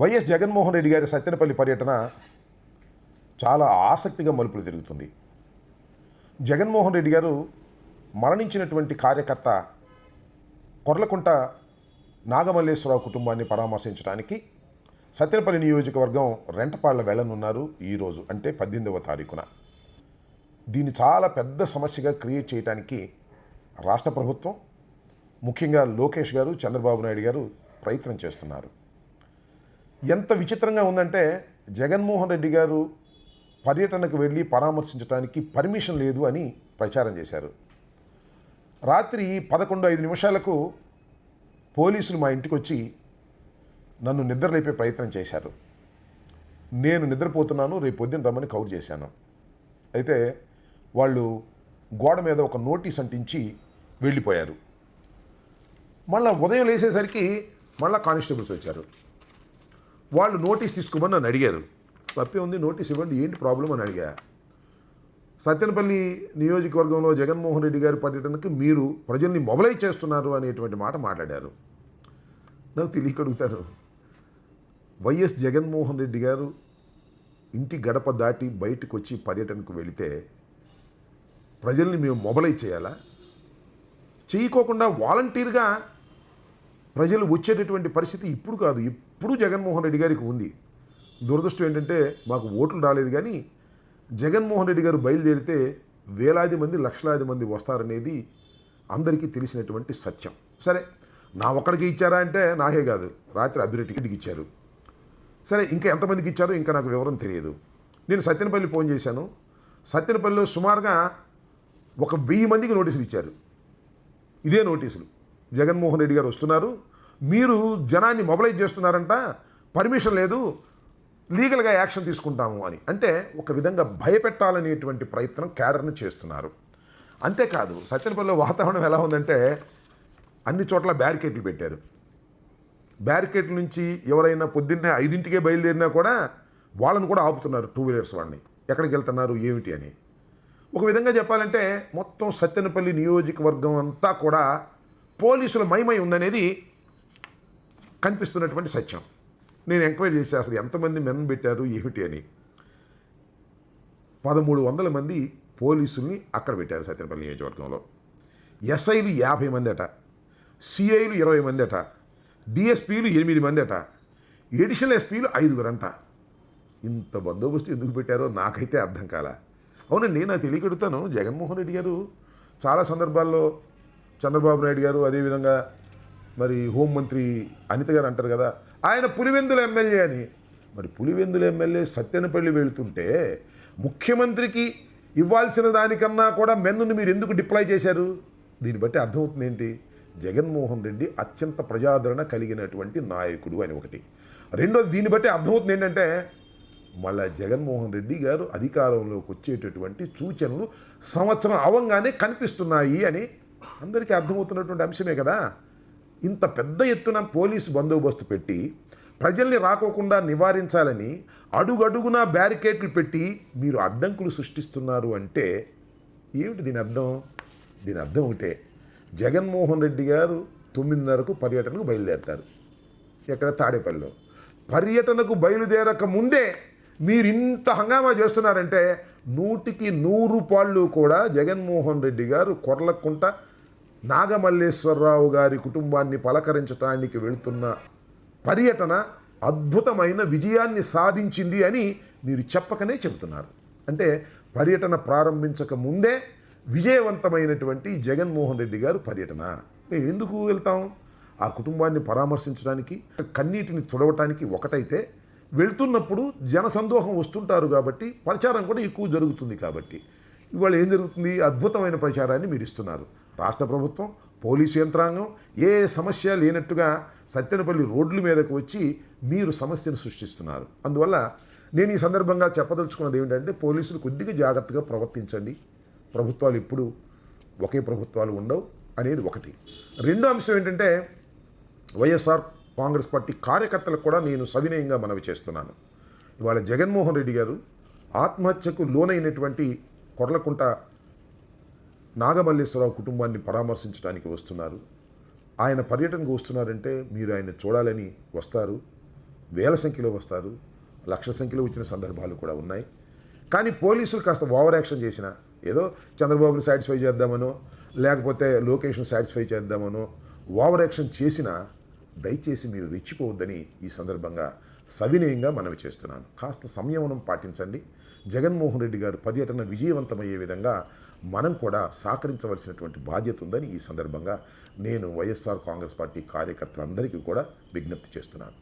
YS Jaganmohan Reddy గారి సత్తెనపల్లి పర్యటన చాలా ఆసక్తిగా మలుపులు తిరుగుతుంది. జగన్మోహన్ రెడ్డి గారు మరణించినటువంటి కార్యకర్త కొర్లకుంట నాగమల్లేశ్వరరావు కుటుంబాన్ని పరామర్శించడానికి సత్తెనపల్లి నియోజకవర్గం రెంటపాళ్ళ వెళ్ళనున్నారు ఈరోజు అంటే పద్దెనిమిదవ తారీఖున. దీన్ని చాలా పెద్ద సమస్యగా క్రియేట్ చేయడానికి రాష్ట్ర ప్రభుత్వం ముఖ్యంగా లోకేష్ గారు చంద్రబాబు నాయుడు గారు ప్రయత్నం చేస్తున్నారు. ఎంత విచిత్రంగా ఉందంటే జగన్మోహన్ రెడ్డి గారు పర్యటనకు వెళ్ళి పరామర్శించడానికి పర్మిషన్ లేదు అని ప్రచారం చేశారు. రాత్రి పదకొండు ఐదు నిమిషాలకు పోలీసులు మా ఇంటికి వచ్చి నన్ను నిద్రలేపే ప్రయత్నం చేశారు. నేను నిద్రపోతున్నాను రేపు పొద్దున్న రమ్మని కౌరు చేశాను. అయితే వాళ్ళు గోడ మీద ఒక నోటీస్ అంటించి వెళ్ళిపోయారు. మళ్ళీ ఉదయం లేసేసరికి మళ్ళా కానిస్టేబుల్స్ వచ్చారు. వాళ్ళు నోటీస్ తీసుకోమని నన్ను అడిగారు. తప్పే ఉంది నోటీస్ ఇవ్వండి ఏంటి ప్రాబ్లం అని అడిగా. సత్యనపల్లి నియోజకవర్గంలో జగన్మోహన్ రెడ్డి గారి పర్యటనకు మీరు ప్రజల్ని మొబలైజ్ చేస్తున్నారు అనేటువంటి మాట మాట్లాడారు. నాకు తెలియకడుగుతారు. వైఎస్ జగన్మోహన్ రెడ్డి గారు ఇంటి గడప దాటి బయటకు వచ్చి పర్యటనకు వెళితే ప్రజల్ని మేము మొబలైజ్ చేయాలా? చేయకోకుండా వాలంటీర్గా ప్రజలు వచ్చేటటువంటి పరిస్థితి ఇప్పుడు కాదు. ఇప్పుడు జగన్మోహన్ రెడ్డి గారికి ఉంది. దురదృష్టం ఏంటంటే మాకు ఓట్లు రాలేదు కానీ జగన్మోహన్ రెడ్డి గారు బయలుదేరితే వేలాది మంది లక్షలాది మంది వస్తారనేది అందరికీ తెలిసినటువంటి సత్యం. సరే నా ఒక్కడికి ఇచ్చారా అంటే నాకే కాదు. రాత్రి అభిరెడ్డికి ఇచ్చారు. సరే ఇంకా ఎంతమందికి ఇచ్చారో ఇంకా నాకు వివరం తెలియదు. నేను సత్యనపల్లి ఫోన్ చేశాను. సత్యనపల్లిలో సుమారుగా ఒక వెయ్యి మందికి నోటీసులు ఇచ్చారు. ఇదే నోటీసులు. జగన్మోహన్ రెడ్డి గారు వస్తున్నారు. మీరు జనాన్ని మొబలైజ్ చేస్తున్నారంట పర్మిషన్ లేదు లీగల్గా యాక్షన్ తీసుకుంటాము అని. అంటే ఒక విధంగా భయపెట్టాలనేటువంటి ప్రయత్నం క్యాడర్ని చేస్తున్నారు. అంతేకాదు సత్యనపల్లిలో వాతావరణం ఎలా ఉందంటే అన్ని చోట్ల బ్యారికేడ్లు పెట్టారు. బ్యారికేట్ల నుంచి ఎవరైనా పొద్దున్నే ఐదింటికే బయలుదేరినా కూడా వాళ్ళని కూడా ఆపుతున్నారు టూ వీలర్స్ వాళ్ళని. ఎక్కడికి వెళ్తున్నారు ఏమిటి అని. ఒక విధంగా చెప్పాలంటే మొత్తం సత్తెనపల్లి నియోజకవర్గం అంతా కూడా పోలీసుల మైమై ఉందనేది కనిపిస్తున్నటువంటి సత్యం. నేను ఎంక్వైరీ చేసి అసలు ఎంతమంది మెన్ పెట్టారు ఏమిటి అని. పదమూడు వందల మంది పోలీసుల్ని అక్కడ పెట్టారు సత్యనపల్లి నియోజకవర్గంలో. ఎస్ఐలు యాభై మంది అట సిఐలు ఇరవై మంది అట డిఎస్పీలు ఎనిమిది మంది అట ఎడిషనల్ ఎస్పీలు ఐదుగురంట ఇంత బందోబస్తు ఎందుకు పెట్టారో నాకైతే అర్థం కాల. అవునండి నాకు తెలియకెడుతాను జగన్మోహన్ రెడ్డి గారు చాలా సందర్భాల్లో చంద్రబాబు నాయుడు గారు అదేవిధంగా మరి హోంమంత్రి అనిత గారు అంటారు కదా ఆయన పులివెందుల ఎమ్మెల్యే అని. మరి పులివెందుల ఎమ్మెల్యే సత్యనపల్లి వెళ్తుంటే ముఖ్యమంత్రికి ఇవ్వాల్సిన దానికన్నా కూడా మెన్నును మీరు ఎందుకు డిప్లాయ్ చేశారు? దీన్ని బట్టి అర్థమవుతుంది ఏంటి? జగన్మోహన్ రెడ్డి అత్యంత ప్రజాదరణ కలిగినటువంటి నాయకుడు అని ఒకటి. రెండోది దీన్ని బట్టి అర్థమవుతుంది ఏంటంటే మళ్ళా జగన్మోహన్ రెడ్డి గారు అధికారంలోకి వచ్చేటటువంటి సూచనలు సంవత్సరం అవంగానే కనిపిస్తున్నాయి అని అందరికీ అర్థమవుతున్నటువంటి అంశమే కదా. ఇంత పెద్ద ఎత్తున పోలీసు బందోబస్తు పెట్టి ప్రజల్ని రాకోకుండా నివారించాలని అడుగడుగునా బ్యారికేడ్లు పెట్టి మీరు అడ్డంకులు సృష్టిస్తున్నారు అంటే ఏమిటి దీని అర్థం? దీని అర్థం ఒకటే. జగన్మోహన్ రెడ్డి గారు తొమ్మిదిన్నరకు పర్యటనకు బయలుదేరతారు. ఎక్కడ? తాడేపల్లిలో. పర్యటనకు బయలుదేరక ముందే మీరు ఇంత హంగామా చేస్తున్నారంటే నూటికి నూరు పాళ్ళు కూడా జగన్మోహన్ రెడ్డి గారు కొర్లకుంట నాగమల్లేశ్వరరావు గారి కుటుంబాన్ని పలకరించటానికి వెళుతున్న పర్యటన అద్భుతమైన విజయాన్ని సాధించింది అని మీరు చెప్పకనే చెబుతున్నారు. అంటే పర్యటన ప్రారంభించక ముందే విజయవంతమైనటువంటి జగన్మోహన్ రెడ్డి గారు పర్యటన. మేము ఎందుకు వెళ్తాం? ఆ కుటుంబాన్ని పరామర్శించడానికి కన్నీటిని తుడవటానికి ఒకటైతే వెళ్తున్నప్పుడు జనసందోహం వస్తుంటారు కాబట్టి ప్రచారం కూడా ఎక్కువ జరుగుతుంది కాబట్టి. ఇవాళ ఏం జరుగుతుంది? అద్భుతమైన ప్రచారాన్ని మీరు ఇస్తున్నారు. రాష్ట్ర ప్రభుత్వం పోలీసు యంత్రాంగం ఏ సమస్య లేనట్టుగా సత్తెనపల్లి రోడ్ల మీదకు వచ్చి మీరు సమస్యను సృష్టిస్తున్నారు. అందువల్ల నేను ఈ సందర్భంగా చెప్పదలుచుకున్నది ఏమిటంటే పోలీసులు కొద్దిగా జాగ్రత్తగా ప్రవర్తించండి. ప్రభుత్వాలు ఎప్పుడు ఒకే ప్రభుత్వాలు ఉండవు అనేది ఒకటి. రెండో అంశం ఏంటంటే వైఎస్ఆర్ కాంగ్రెస్ పార్టీ కార్యకర్తలకు కూడా నేను సవినయంగా మనవి చేస్తున్నాను. ఇవాళ జగన్మోహన్ రెడ్డి గారు ఆత్మహత్యకు లోనైనటువంటి కొర్లకుంట నాగమల్లేశ్వరరావు కుటుంబాన్ని పరామర్శించడానికి వస్తున్నారు. ఆయన పర్యటనకు వస్తున్నారంటే మీరు ఆయన చూడాలని వస్తారు. వేల సంఖ్యలో వస్తారు. లక్ష సంఖ్యలో వచ్చిన సందర్భాలు కూడా ఉన్నాయి. కానీ పోలీసులు కాస్త ఓవర్ యాక్షన్ చేసిన ఏదో చంద్రబాబుని సాటిస్ఫై చేద్దామనో లేకపోతే లొకేషన్ సాటిస్ఫై చేద్దామనో ఓవర్ యాక్షన్ చేసినా దయచేసి మీరు రెచ్చిపోవద్దని ఈ సందర్భంగా సవినయంగా మనవి చేస్తున్నాను. కాస్త సంయమనం పాటించండి. జగన్మోహన్ రెడ్డి గారు పర్యటన విజయవంతమయ్యే విధంగా మనం కూడా సహకరించవలసినటువంటి బాధ్యత ఉందని ఈ సందర్భంగా నేను వైఎస్ఆర్ కాంగ్రెస్ పార్టీ కార్యకర్తలందరికీ కూడా విజ్ఞప్తి చేస్తున్నాను.